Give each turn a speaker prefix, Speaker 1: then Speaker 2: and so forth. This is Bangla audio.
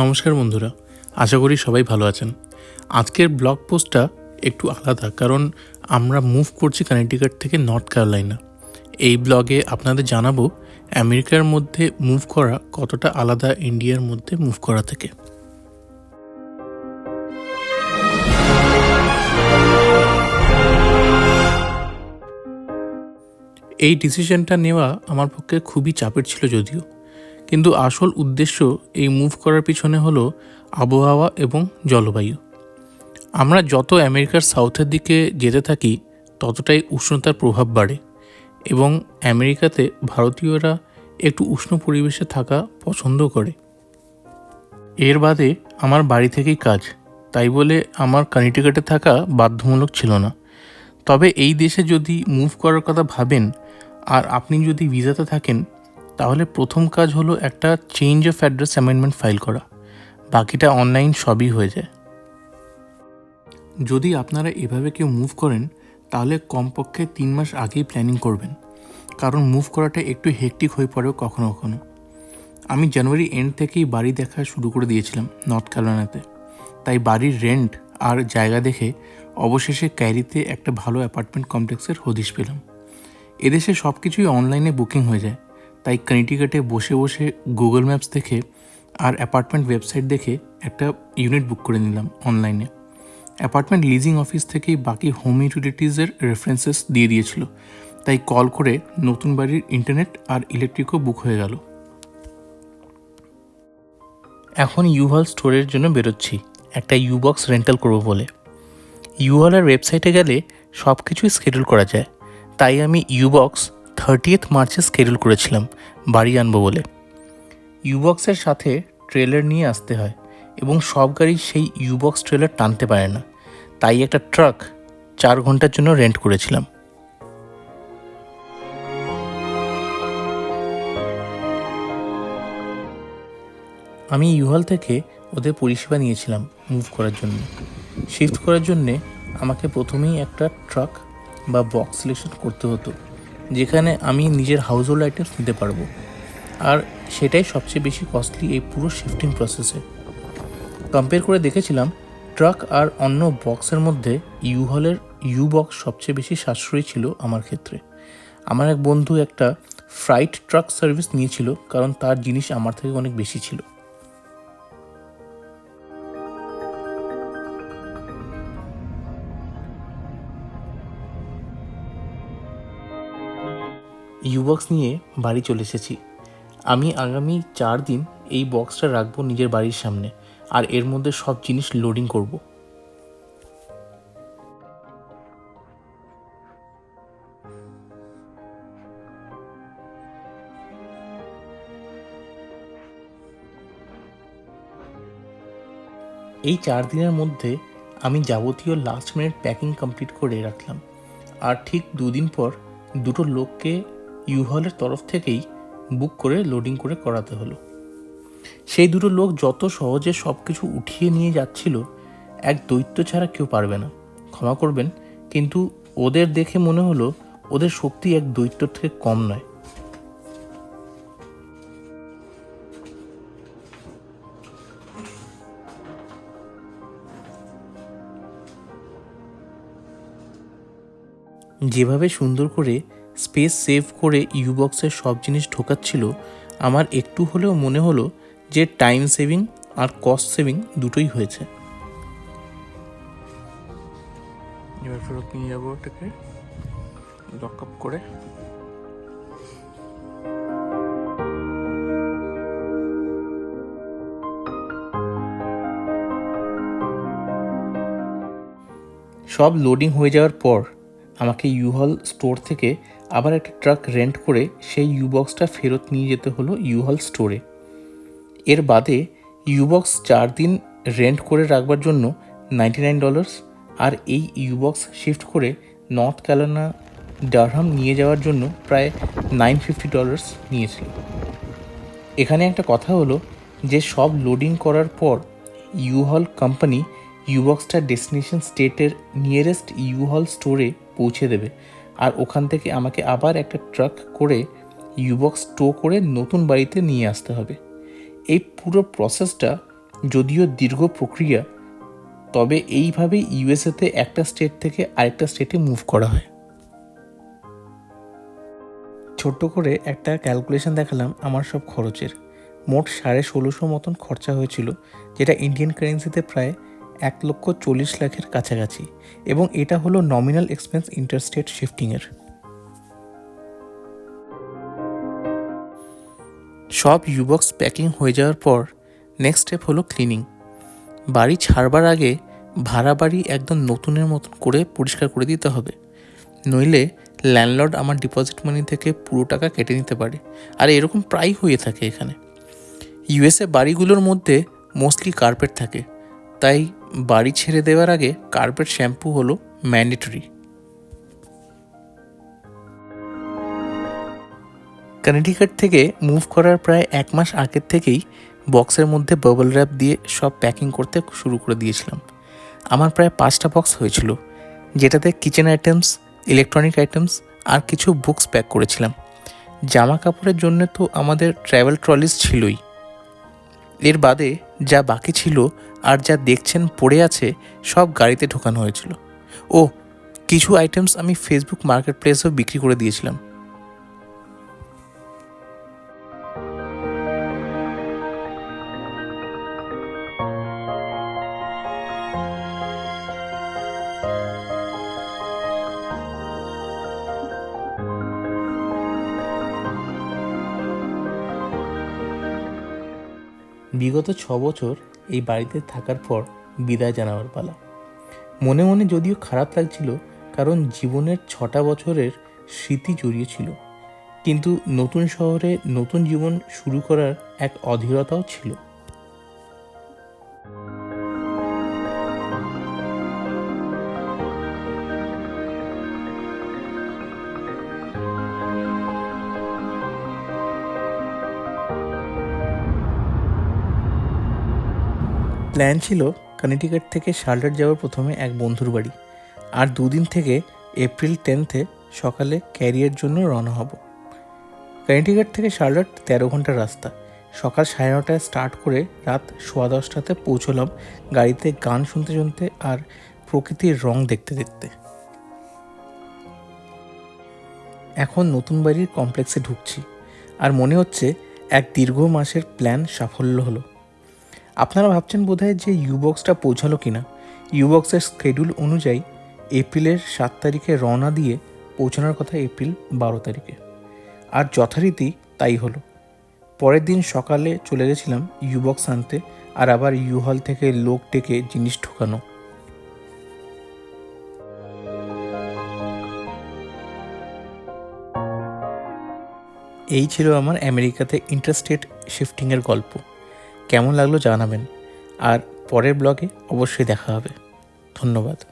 Speaker 1: নমস্কার বন্ধুরা, আশা করি সবাই ভালো আছেন। আজকের ব্লগ পোস্টটা একটু আলাদা, কারণ আমরা মুভ করছি কানেক্টিকাট থেকে নর্থ ক্যারোলাইনা এই ব্লগে আপনাদের জানাব আমেরিকার মধ্যে মুভ করা কতটা আলাদা ইন্ডিয়ার মধ্যে মুভ করা থেকে। এই ডিসিশনটা নেওয়া আমার পক্ষে খুবই চাপের ছিল যদিও। কিন্তু আসল উদ্দেশ্য এই মুভ করার পিছনে হলো আবহাওয়া এবং জলবায়ু। আমরা যত আমেরিকার সাউথের দিকে যেতে থাকি, ততটাই উষ্ণতার প্রভাব বাড়ে এবং আমেরিকাতে ভারতীয়রা একটু উষ্ণ পরিবেশে থাকা পছন্দ করে। এর বাদে আমার বাড়ি থেকেই কাজ, তাই বলে আমার কানেক্টিকাটে থাকা বাধ্যমূলক ছিল না। তবে এই দেশে যদি মুভ করার কথা ভাবেন, আর আপনি যদি ভিসাতে থাকেন তাহলে প্রথম কাজ হলো একটা change of address amendment file করা। বাকিটা অনলাইন সবই হয়ে যায়। যদি আপনারা এভাবে কেউ মুভ করেন, তাহলে কমপক্ষে তিন মাস আগেই প্ল্যানিং করবেন। কারণ মুভ করাটা একটু হেকটিক হয়ে পড়েও কখনো কখনো। আমি জানুয়ারি এন্ড থেকেই বাড়ি দেখা শুরু করে দিয়েছিলাম নর্থ ক্যারোলাইনাতে তাই বাড়ির রেন্ট আর জায়গা দেখে অবশেষে ক্যারিতে একটা ভালো অ্যাপার্টমেন্ট কমপ্লেক্সের হদিশ পেলাম। এদেশে সব কিছুই অনলাইনে বুকিং হয়ে যায়। তাই কানেক্টিকাটে বসে বসে গুগল ম্যাপস দেখে আর অ্যাপার্টমেন্ট ওয়েবসাইট দেখে একটা ইউনিট বুক করে নিলাম অনলাইনে অ্যাপার্টমেন্ট লিজিং অফিস থেকেই বাকি হোম ইউটিলিটিসের রেফারেন্সেস দিয়ে দিয়েছিল। তাই কল করে নতুন বাড়ির ইন্টারনেট আর ইলেকট্রিকও বুক হয়ে গেল। এখন ইউহল স্টোরের জন্য বেরোচ্ছি। একটা ইউবক্স রেন্টাল করব বলে। ইউহলের ওয়েবসাইটে গেলে সব কিছুই স্কেডিউল করা যায়। তাই আমি ইউবক্স থার্টিয়েথ মার্চে স্কেডিউল করেছিলাম, বাড়ি আনব বলে। ইউবক্সের সাথে ট্রেলার নিয়ে আসতে হয় এবং সব গাড়ি সেই ইউবক্স ট্রেলার টানতে পারে না। তাই একটা ট্রাক চার ঘণ্টার জন্য রেন্ট করেছিলাম। আমি ইউহল থেকে ওদের পরিষেবা নিয়েছিলাম মুভ করার জন্য। শিফট করার জন্যে আমাকে প্রথমেই একটা ট্রাক বা বক্স সিলেকশন করতে হতো। যেখানে আমি নিজের হাউস হোল্ড আইটেমস নিতে পারব। আর সেটাই সবচেয়ে বেশি কস্টলি এই পুরো শিফটিং প্রসেসে কম্পেয়ার করে দেখেছিলাম ট্রাক আর অন্য বক্সের মধ্যে ইউ হলের ইউ বক্স সবচেয়ে বেশি সাশ্রয়ী ছিল আমার ক্ষেত্রে। আমার এক বন্ধু একটা ফ্রাইট ট্রাক সার্ভিস নিয়েছিল, কারণ তার জিনিস আমার থেকে অনেক বেশি ছিল। ইউবক্স নিয়ে বাড়ি চলে এসেছি। আমি আগামী চার দিন এই বক্সটা রাখব নিজের বাড়ির সামনে, আর এর মধ্যে সব জিনিস লোডিং করব। এই চার দিনের মধ্যে আমি যাবতীয় লাস্ট মিনিট প্যাকিং কমপ্লিট করে রাখলাম। আর ঠিক দুদিন পর দুটো লোককে ইউহলের তরফ থেকেই বুক করে লোডিং করে করাতে হলো। সেই দুটো লোক যত সহজে সব কিছু উঠিয়ে নিয়ে যাচ্ছিল, এক দৈত্য ছাড়া কেউ পারবে না। ক্ষমা করবেন, কিন্তু ওদের দেখে মনে হলো ওদের শক্তি এক দৈত্যর থেকে কম নয়। যেভাবে সুন্দর করে স্পেস সেভ করে ইউবক্সের সব জিনিস ঢোকাচ্ছিল আমার একটু হলেও মনে হলো যে টাইম সেভিং আর কস্ট সেভিং দুটোই হয়েছে। এবার ফেরত নিয়ে যাব ওটাকে লক আপ করে। সব লোডিং হয়ে যাওয়ার পর আমাকে ইউহল স্টোর থেকে আবার একটা ট্রাক রেন্ট করে সেই ইউবক্সটা ফেরত নিয়ে যেতে হলো ইউহল স্টোরে এর বাদে ইউবক্স চার দিন রেন্ট করে রাখবার জন্য নাইনটি নাইন ডলার্স আর এই ইউবক্স শিফট করে নর্থ ক্যালোনা ডারহাম নিয়ে যাওয়ার জন্য প্রায় নাইন ফিফটি ডলার্স নিয়েছিল। এখানে একটা কথা হলো যে সব লোডিং করার পর ইউহল কোম্পানি ইউবক্সটা ডেস্টিনেশন স্টেটের নিয়ারেস্ট ইউহল স্টোরে পৌঁছে দেবে। আর ওখান থেকে আমাকে আবার একটা ট্রাক করে ইউবক্স টো করে নতুন বাড়িতে নিয়ে আসতে হবে। এই পুরো প্রসেসটা যদিও দীর্ঘ প্রক্রিয়া, তবে এইভাবে ইউএসএতে একটা স্টেট থেকে আরেকটা স্টেটে মুভ করা হয়। ছোট্ট করে একটা ক্যালকুলেশন দেখালাম আমার সব খরচের। মোট সাড়ে ষোলোশো মতন খরচা হয়েছিল, যেটা ইন্ডিয়ান কারেন্সিতে প্রায় এক লক্ষ চল্লিশ লাখের কাছাকাছি এবং এটা হলো নমিনাল এক্সপেন্স ইন্টারস্টেট শিফটিংয়ের সব ইউবক্স প্যাকিং হয়ে যাওয়ার পর নেক্সট স্টেপ হলো ক্লিনিং বাড়ি ছাড়বার আগে ভাড়া বাড়ি একদম নতুনের মতন করে পরিষ্কার করে দিতে হবে। নইলে ল্যান্ডলর্ড আমার ডিপোজিট মানি থেকে পুরো টাকা কেটে নিতে পারে। আর এরকম প্রায় হয়ে থাকে এখানে। ইউএসএ বাড়িগুলোর মধ্যে মোস্টলি কার্পেট থাকে। তাই বাড়ি ছেড়ে দেওয়ার আগে কার্পেট শ্যাম্পু হলো ম্যান্ডেটরি কানেটিকাট থেকে মুভ করার প্রায় এক মাস আগের থেকেই বক্সের মধ্যে বাবল র্যাপ দিয়ে সব প্যাকিং করতে শুরু করে দিয়েছিলাম। আমার প্রায় পাঁচটা বক্স হয়েছিল, যেটাতে কিচেন আইটেমস ইলেকট্রনিক আইটেমস আর কিছু বুকস প্যাক করেছিলাম। জামা কাপড়ের জন্য তো আমাদের ট্র্যাভেল ট্রলিস ছিলই। এর বাদে যা বাকি ছিল আর যা দেখছেন পড়ে আছে সব গাড়িতে ঢোকানো হয়েছিল। ও কিছু আইটেমস আমি ফেসবুক মার্কেট প্লেসেও বিক্রি করে দিয়েছিলাম। বিগত ছ বছর এই বাড়িতে থাকার পর বিদায় জানাবার পালা। মনে মনে যদিও খারাপ লাগছিল, কারণ জীবনের ছটা বছরের স্মৃতি জড়িয়ে ছিল। কিন্তু নতুন শহরে নতুন জীবন শুরু করার এক অধীরতাও ছিল। প্ল্যান ছিল কানেটিকাট থেকে শার্লেট যাওয়ার প্রথমে এক বন্ধুর বাড়ি। আর দুদিন থেকে এপ্রিল টেন্থে সকালে ক্যারিয়ার জন্য রওনা হব। কানেটিকাট থেকে শার্লেট তেরো ঘণ্টার রাস্তা। সকাল সাড়ে নটায় স্টার্ট করে রাত সোয়া দশটাতে পৌঁছলাম গাড়িতে গান শুনতে শুনতে আর প্রকৃতির রং দেখতে দেখতে। এখন নতুন বাড়ির কমপ্লেক্সে ঢুকছি। আর মনে হচ্ছে এক দীর্ঘ মাসের প্ল্যান সাফল্য হলো। আপনারা ভাবছেন বোধহয় যে ইউবক্সটা পৌঁছালো কি না ইউবক্সের স্কেডিউল অনুযায়ী এপ্রিলের সাত তারিখে রওনা দিয়ে পৌঁছানোর কথা এপ্রিল বারো তারিখে। আর যথারীতি তাই হলো। পরের দিন সকালে চলে গেছিলাম ইউবক্স আনতে, আর আবার ইউ হল থেকে লোক ডেকে জিনিস ঢোকানো। এই ছিল আমার আমেরিকাতে ইন্টারস্টেট শিফটিংয়ের গল্প। কেমন লাগল জানাবেন। আর পরের ব্লগে অবশ্যই দেখা হবে। ধন্যবাদ।